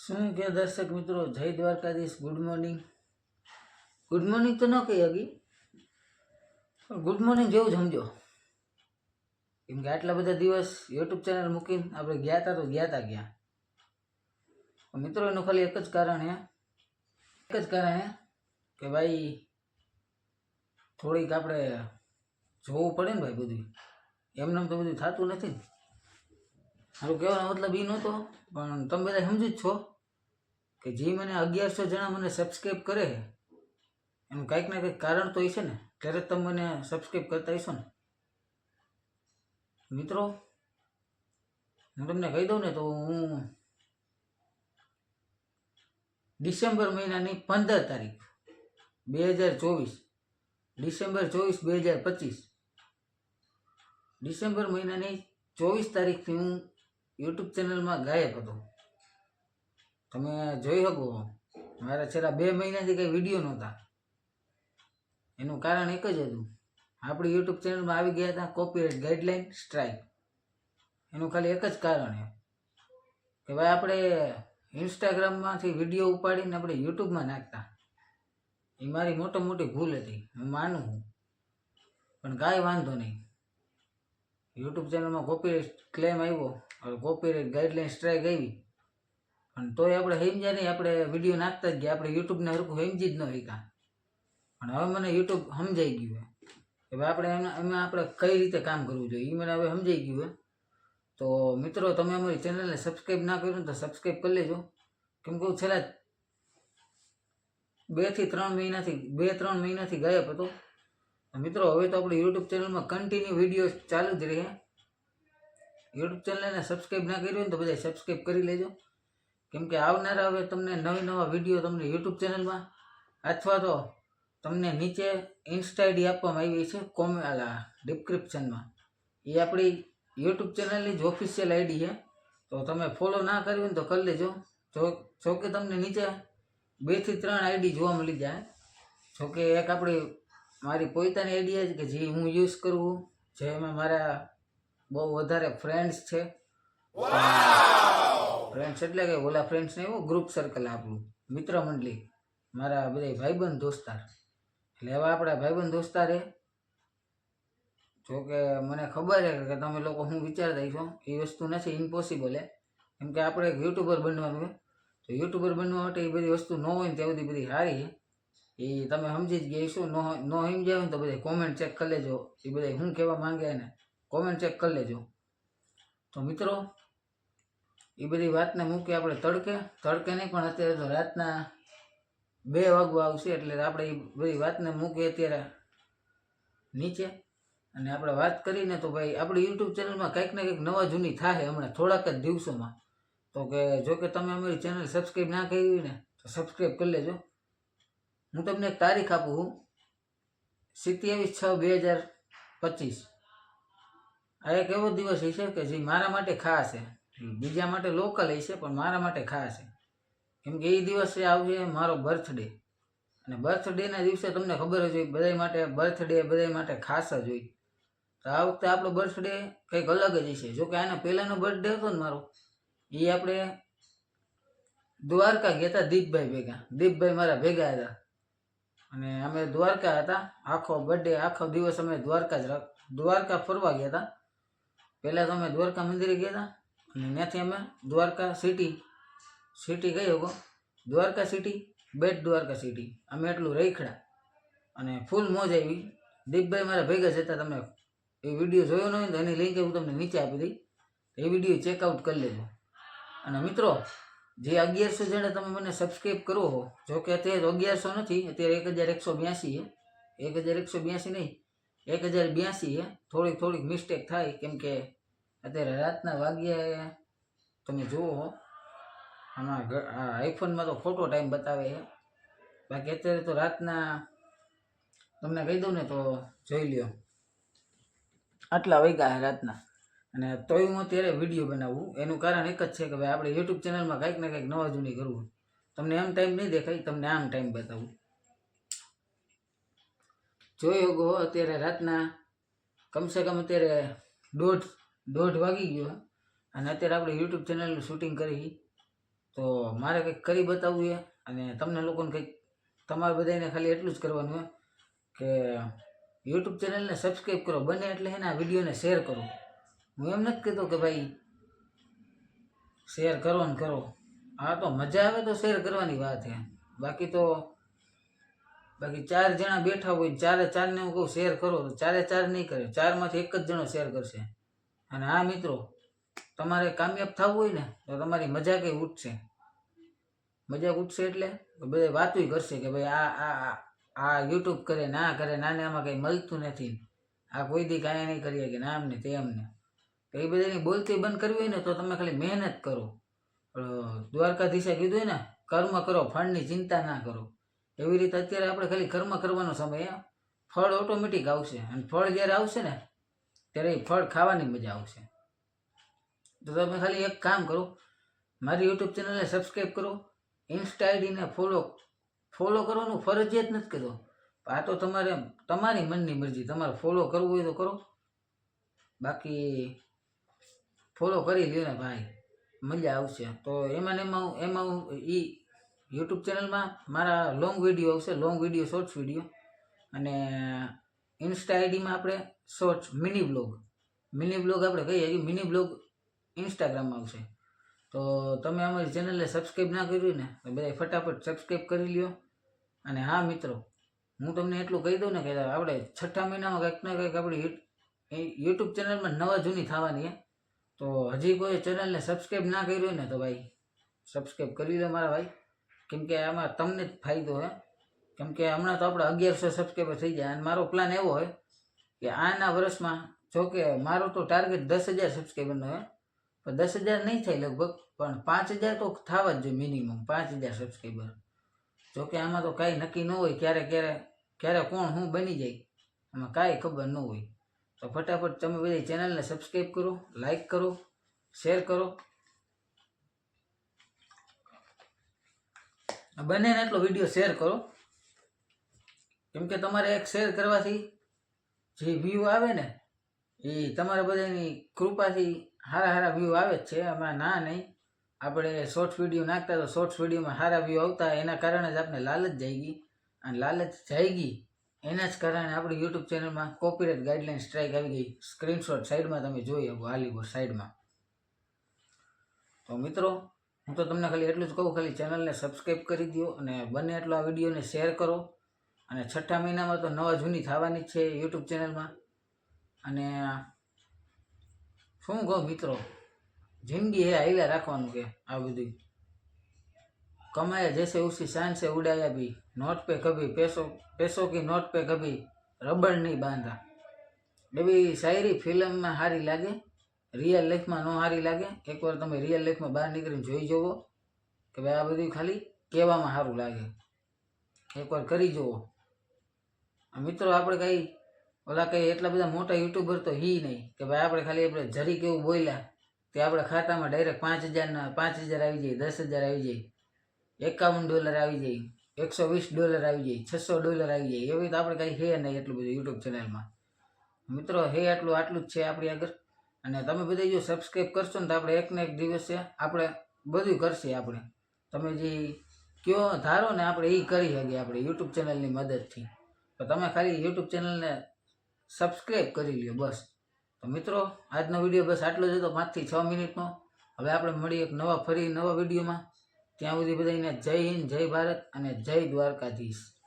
શું કે દર્શક મિત્રો? જય Dwarkadhish good morning good morning તો ન કહી હગી, પણ ગુડ મોર્નિંગ જેવું સમજો. કેમ કે આટલા બધા દિવસ યુટ્યુબ ચેનલ મૂકીને આપણે ગયા હતા તો ગયા હતા ગયા મિત્રો, એનું ખાલી એક જ કારણ હે. એક જ કારણ હે કે ભાઈ, થોડીક આપણે જોવું પડે ને ભાઈ બધું એમને તો બધું થતું નથી ને. મારું કહેવાનો મતલબ એ નહોતો, પણ તમે બધા સમજી જ છો કે જે મને અગિયારસો જણા મને સબસ્ક્રાઈબ કરે છે, એનું કંઈક ને કંઈક કારણ તો હશે ને, ત્યારે જ તમે મને સબસ્ક્રાઈબ કરતા હશો ને. મિત્રો, હું તમને કહી દઉં ને તો હું ડિસેમ્બર મહિનાની પંદર તારીખ, બે હજાર ચોવીસ, ડિસેમ્બર ચોવીસ, બે હજાર પચીસ. ડિસેમ્બર મહિનાની ચોવીસ તારીખથી હું યુટ્યુબ ચેનલમાં ગાયબ હતો. તમે જોઈ શકો, મારા છેલ્લા બે મહિનાથી કંઈ વીડિયો નહોતા. એનું કારણ એક જ હતું. આપણી યુટ્યુબ ચેનલમાં આવી ગયા હતા કોપીરાઇટ ગાઈડલાઇન સ્ટ્રાઇક એનું ખાલી એક જ કારણ એ કે ભાઈ આપણે ઇન્સ્ટાગ્રામમાંથી વીડિયો ઉપાડીને આપણે યુટ્યુબમાં નાખતા. એ મારી મોટી મોટી ભૂલ હતી. હું માનું છું. પણ કાંઈ વાંધો નહીં. યુટ્યુબ ચેનલમાં કોપીરાઇટ ક્લેમ આવ્યો. કોપીરાઇટ ગાઈડલાઇન સ્ટ્રાઇક આવી. પણ તોય આપણે સમજ્યા નહીં, આપણે વીડિયો નાખતા જ ગયા. આપણે યુટ્યુબને હરખું સમજી જ ન શીખા પણ હવે મને યુટ્યુબ સમજાઈ ગયું કે ભાઈ આપણે એમાં એમાં આપણે કઈ રીતે કામ કરવું જોઈએ? એ મને હવે સમજાઈ ગયું હે. તો મિત્રો, તમે અમારી ચેનલને સબસ્ક્રાઈબ ના કર્યું તો સબસ્ક્રાઈબ કરી લેજો. કેમ કે હું છેલ્લા બેથી ત્રણ મહિનાથી, બે ત્રણ મહિનાથી ગાયબ હતો. મિત્રો, હવે તો આપણે યુટ્યુબ ચેનલમાં કન્ટિન્યુ વીડિયો ચાલુ જ રહે. યુટ્યુબ ચેનલને સબસ્ક્રાઈબ ના કર્યું હોય તો બધા સબસ્ક્રાઈબ કરી લેજો. કેમ કે આવનારા હવે તમને નવી નવા વીડિયો તમને યુટ્યુબ ચેનલમાં અથવા તો તમને નીચે ઇન્સ્ટા આઈડી આપવામાં આવી છે કોમેલા ડિસ્ક્રિપ્શનમાં એ આપણી યુટ્યુબ ચેનલની જ ઓફિશિયલ આઈડી છે. તો તમે ફોલો ના કર્યું હોય તો કરી લેજો. જો કે તમને નીચે બેથી ત્રણ આઈડી જોવા મળી જાય. જો કે એક આપણી મારી પોતાની આઈડિયા છે કે જે હું યુઝ કરું, જે એમાં મારા બહુ વધારે ફ્રેન્ડ્સ છે. ફ્રેન્ડ્સ એટલે કે ઓલા ફ્રેન્ડ્સ ને એવું ગ્રુપ સર્કલ આપણું. મિત્ર મંડળી. મારા બધા ભાઈબંધ દોસ્તાર. એટલે એવા આપણા ભાઈબંધ દોસ્તાર એ. જો કે મને ખબર છે કે તમે લોકો હું વિચારતા છો એ વસ્તુ નથી ઇમ્પોસિબલ હે. કેમ કે આપણે એક યુટ્યુબર બનવાનું હોય તો યુટ્યુબર બનવા માટે એ બધી વસ્તુ ન હોય ને તે બધી બધી સારી એ તમે સમજી જ ગયા શું ન ન સમજ્યા હોય ને તો બધા કોમેન્ટ ચેક કરી લેજો. એ બધા શું કહેવા માંગે ને કોમેન્ટ ચેક કરી લેજો. તો મિત્રો, એ બધી વાતને મૂકી આપણે તડકે. તડકે નહીં, પણ અત્યારે તો રાતના બે વાગવા આવશે એટલે આપણે એ બધી વાતને મૂકીએ અત્યારે નીચે. અને આપણે વાત કરીને તો ભાઈ, આપણી યુટ્યુબ ચેનલમાં કંઈક ને કંઈક નવા જૂની થાય હમણાં, થોડાક જ દિવસોમાં. તો કે જો કે તમે અમારી ચેનલ સબસ્ક્રાઈબ ના કરી ને, તો સબસ્ક્રાઈબ કરી લેજો. હું તમને એક તારીખ આપું હું. સિત્યાવીસ છ બે હજાર પચીસ. આ એક એવો દિવસ હશે કે જે મારા માટે ખાસ છે. બીજા માટે લોકલ હશે, પણ મારા માટે ખાસ છે. કેમ કે એ દિવસે આવશે મારો બર્થડે અને બર્થડેના દિવસે તમને ખબર જ હોય બધા માટે બર્થડે બધા માટે ખાસ જ હોય. તો આ વખતે આપણો બર્થડે કંઈક અલગ જ હશે. જોકે આના પહેલાંનો બર્થડે હતો ને મારો એ આપણે દ્વારકા ગયા હતા દીપભાઈ ભેગા. દીપભાઈ મારા ભેગા હતા. અને અમે દ્વારકા હતા. આખો બર્થડે આખો દિવસ અમે દ્વારકા જ દ્વારકા ફરવા ગયા હતા. પહેલાં તો અમે દ્વારકા મંદિરે ગયા હતા અને ત્યાંથી અમે દ્વારકા સિટી સિટી ગઈ હોગો દ્વારકા સિટી બેટ દ્વારકા સિટી અમે એટલું રેખડા અને ફૂલ મોજ આવી. દીપભાઈ મારા ભેગા જતા તમે એ વીડિયો જોયો ન હોય તો એની લિંક હું તમને નીચે આપી દઈ એ વીડિયો ચેકઆઉટ કરી લેજો. અને મિત્રો, જે અગિયારસો જણા તમે મને સબસ્ક્રાઈબ કરો હો, જો કે અત્યારે અગિયારસો નથી, અત્યારે એક હજાર એકસો બ્યાસી છે. એક હજાર એકસો બ્યાસી નહીં એક હજાર બ્યાસી થોડીક થોડીક મિસ્ટેક થાય, કેમ કે અત્યારે રાતના વાગ્યા તમે જુઓ આમાં આઈફોનમાં તો ખોટો ટાઈમ બતાવે છે. બાકી અત્યારે તો રાતના, તમને કહી દઉં ને તો જોઈ લ્યો. આટલા વાગ્યા રાતના. અને તોય હું અત્યારે વીડિયો બનાવું. એનું કારણ એક જ છે કે ભાઈ, આપણે યુટ્યુબ ચેનલમાં કંઈક ને કંઈક નવા જૂની કરવું તમને આમ ટાઈમ નહીં દેખાય, તમને આમ ટાઈમ બતાવું. જોઈ શકો અત્યારે રાતના. કમસે કમ અત્યારે દોઢ દોઢ વાગી ગયો. અને અત્યારે આપણે યુટ્યુબ ચેનલનું શૂટિંગ કરી. તો મારે કંઈક કરી બતાવવું છે. અને તમને લોકોને કંઈક, તમારે બધાને ખાલી એટલું જ કરવાનું હોય કે યુટ્યુબ ચેનલને સબસ્ક્રાઈબ કરો. બને એટલે એના વિડીયોને શેર કરો. હું એમ નથી કહેતો કે ભાઈ શેર કરો ને કરો. હા તો મજા આવે તો શેર કરવાની વાત છે. બાકી તો બાકી ચાર જણા બેઠા હોય ચારે ચારને હું કહું શેર કરો. તો ચારે ચાર નહીં કરે. ચારમાંથી એક જ જણો શેર કરશે. અને હા મિત્રો, તમારે કામયાબ થવું હોય ને, તો તમારી મજાક એ ઉઠશે. મજાક ઉઠશે એટલે બધા વાતું કરશે કે ભાઈ આ આ, આ- આ યુટ્યુબ કરે ના કરે નાને આમાં કંઈ મળતું નથી. આ કોઈ દી કાંઈ નહીં કરીએ કે નામ ને તેમ ને એ બધાની બોલતી બંધ કરવી હોય ને તો તમે ખાલી મહેનત કરો. દ્વારકાધીશે કીધું હોય ને, કર્મ કરો, ફળની ચિંતા ના કરો. એવી રીતે અત્યારે આપણે ખાલી કર્મ કરવાનો સમય ફળ ઓટોમેટિક આવશે. અને ફળ જ્યારે આવશે ને, ત્યારે એ ફળ ખાવાની મજા આવશે. તો તમે ખાલી એક કામ કરો, મારી યુટ્યુબ ચેનલને સબસ્ક્રાઈબ કરો ઇન્સ્ટા આઈડીને ફોલો ફોલો કરવાનું ફરજિયાત નથી કહેતો. આ તો તમારે, તમારી મનની મરજી. તમારે ફોલો કરવું હોય તો કરો. બાકી ફોલો કરી લ્યો ને ભાઈ. મજા આવશે. તો એમાં ને એમાં એમાં હું એ યુટ્યુબ ચેનલમાં મારા લોંગ વીડિયો આવશે લોંગ વીડિયો શોર્ટ્સ વીડિયો અને ઇન્સ્ટા આઈડીમાં આપણે shorts mini blog mini blog આપણે કહીએ કે મિની બ્લોગ ઇન્સ્ટાગ્રામમાં આવશે. તો તમે અમારી ચેનલને સબસ્ક્રાઈબ ના કર્યું ને, તો બધા ફટાફટ સબસ્ક્રાઈબ કરી લ્યો. અને હા, મિત્રો, હું તમને એટલું કહી દઉં ને કે આપણે છઠ્ઠા મહિનામાં કંઈક ને કંઈક આપણી યુટ્યુબ ચેનલમાં નવા જૂની થવાની તો હજી કોઈ ચેનલને સબસ્ક્રાઈબ ના કર્યું ને તો ભાઈ સબસ્ક્રાઈબ કરી લો મારા ભાઈ. કેમ કે આમાં તમને જ ફાયદો હોય કેમ કે હમણાં તો આપણે અગિયારસો સબસ્ક્રાઈબર થઈ જાય અને મારો પ્લાન એવો હોય કે આના વર્ષમાં જો કે મારો તો ટાર્ગેટ દસ હજાર સબસ્ક્રાઈબરનો હોય પણ દસ હજાર નહીં થાય લગભગ, પણ પાંચ હજાર તો થવા જ જોઈએ મિનિમમ પાંચ હજાર સબસ્ક્રાઈબર જો કે આમાં તો કાંઈ નક્કી ન હોય ક્યારે ક્યારે ક્યારે કોણ શું બની જાય. એમાં કાંઈ ખબર ન હોય. તો ફટાફટ તમે બધી ચેનલને સબસ્ક્રાઈબ કરો લાઈક કરો શેર કરો. બને ને એટલો વીડિયો શેર કરો. કેમ કે તમારે એક શેર કરવાથી જે વ્યૂ આવે ને, એ તમારા બધાની કૃપાથી સારા સારા વ્યૂ આવે જ છે. એમાં ના નહીં. આપણે શોર્ટ્સ વીડિયો નાખતા તો શોર્ટ્સ વિડીયોમાં સારા વ્યૂ આવતા. એના કારણે જ આપણે લાલચ જાય ગઈ અને લાલચ જાય ગઈ એના જ કારણે આપણી યુટ્યુબ ચેનલમાં કોપીરાઇટ ગાઈડલાઇન સ્ટ્રાઇક આવી ગઈ. સ્ક્રીનશોટ સાઈડમાં તમે જોઈ શકો હાલીપુર સાઈડમાં તો મિત્રો હું તો તમને ખાલી એટલું જ કહું, ખાલી ચેનલને સબસ્ક્રાઈબ કરી દો અને બને એટલો આ વિડીયોને શેર કરો. અને છઠ્ઠા મહિનામાં તો નવા જૂની થવાની જ છે યુટ્યુબ ચેનલમાં. અને શું કહું મિત્રો? જિંદગી એ આઈલા રાખવાનું કે આ બધું કમાયા જૈસે ઉસી શાન સે ઉડાયા બી નોટ પે કભી પેસો પેસો કી નોટ પે કભી રબડ નહીં બાંધા. એવી શાયરી ફિલ્મમાં સારી લાગે. રિયલ લાઈફમાં ન સારી લાગે. એકવાર તમે રિયલ લાઈફમાં બહાર નીકળીને જોઈ જુઓ કે ભાઈ આ બધું ખાલી કહેવામાં સારું લાગે. એકવાર કરી જુઓ મિત્રો આપણે કંઈ, ઓલા કંઈ એટલા બધા મોટા યુટ્યુબર તો હી નહીં કે ભાઈ આપણે ખાલી આપણે જરી કેવું બોલ્યા તે આપણે ખાતામાં ડાયરેક્ટ પાંચ હજારના પાંચ હજાર આવી જાય, દસ હજાર આવી જાય, એકાવન ડોલર આવી જાય, એકસો વીસ ડોલર આવી જાય, છસો ડોલર આવી જાય. એવી તો આપણે કંઈ હે નહીં એટલું બધું યુટ્યુબ ચેનલમાં મિત્રો હે આટલું આટલું જ છે આપણી આગળ. અને તમે બધા જો સબસ્ક્રાઈબ કરશો ને તો આપણે એકને એક દિવસે આપણે બધું કરશે આપણે. તમે જે કયો ધારો ને આપણે એ કરી શકીએ આપણે યુટ્યુબ ચેનલની મદદથી. તો તમે ખાલી યુટ્યુબ ચેનલને સબસ્ક્રાઈબ કરી લ્યો બસ. તો મિત્રો, આજનો વીડિયો બસ આટલો જ હતો, પાંચથી છ મિનિટનો. હવે આપણે મળીએ એક નવા ફરી નવા વિડીયોમાં. ત્યાં સુધી બધાને જય હિન્દ, જય ભારત અને જય દ્વારકાધીશ.